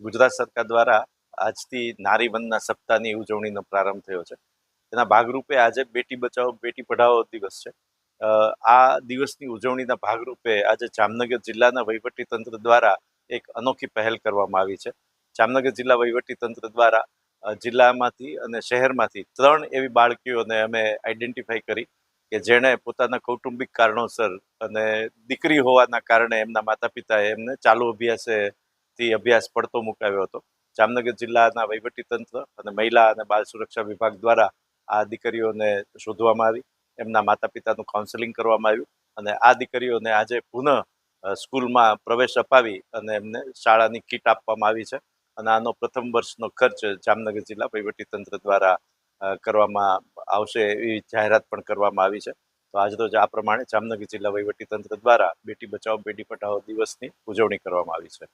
ગુજરાત સરકાર દ્વારા આજથી નારી વંદના સપ્તાહની ઉજવણીનો પ્રારંભ થયો છે. એના ભાગરૂપે આજે બેટી બચાવો, બેટી પઢાઓ દિવસ છે. આ દિવસની ઉજવણીના ભાગરૂપે આજે જામનગર જિલ્લાના વહીવટી તંત્ર દ્વારા એક અનોખી પહેલ કરવામાં આવી છે. જામનગર જિલ્લા વહીવટી તંત્ર દ્વારા જિલ્લામાંથી અને શહેરમાંથી ત્રણ એવી બાળકીઓને અમે આઈડેન્ટિફાઈ કરી કે જેણે પોતાના કૌટુંબિક કારણોસર અને દીકરી હોવાના કારણે એમના માતા પિતાએ એમને ચાલુ અભ્યાસે થી અભ્યાસ પડતો મુકાવ્યો હતો. જામનગર જિલ્લાના વહીવટી તંત્ર અને મહિલા અને બાળ સુરક્ષા વિભાગ દ્વારા આ દીકરીઓને શોધવામાં આવી. એમના માતા પિતાનું કાઉન્સેલિંગ કરવામાં આવ્યું અને આ દીકરીઓને આજે પુનઃ સ્કૂલમાં પ્રવેશ અપાવી અને એમને શાળાની કીટ આપવામાં આવી છે. અને આનો પ્રથમ વર્ષનો ખર્ચ જામનગર જિલ્લા વહીવટી તંત્ર દ્વારા કરવામાં આવશે એવી જાહેરાત પણ કરવામાં આવી છે. તો આજરોજ આ પ્રમાણે જામનગર જિલ્લા વહીવટી તંત્ર દ્વારા બેટી બચાવો, બેટી પઢાઓ દિવસની ઉજવણી કરવામાં આવી છે.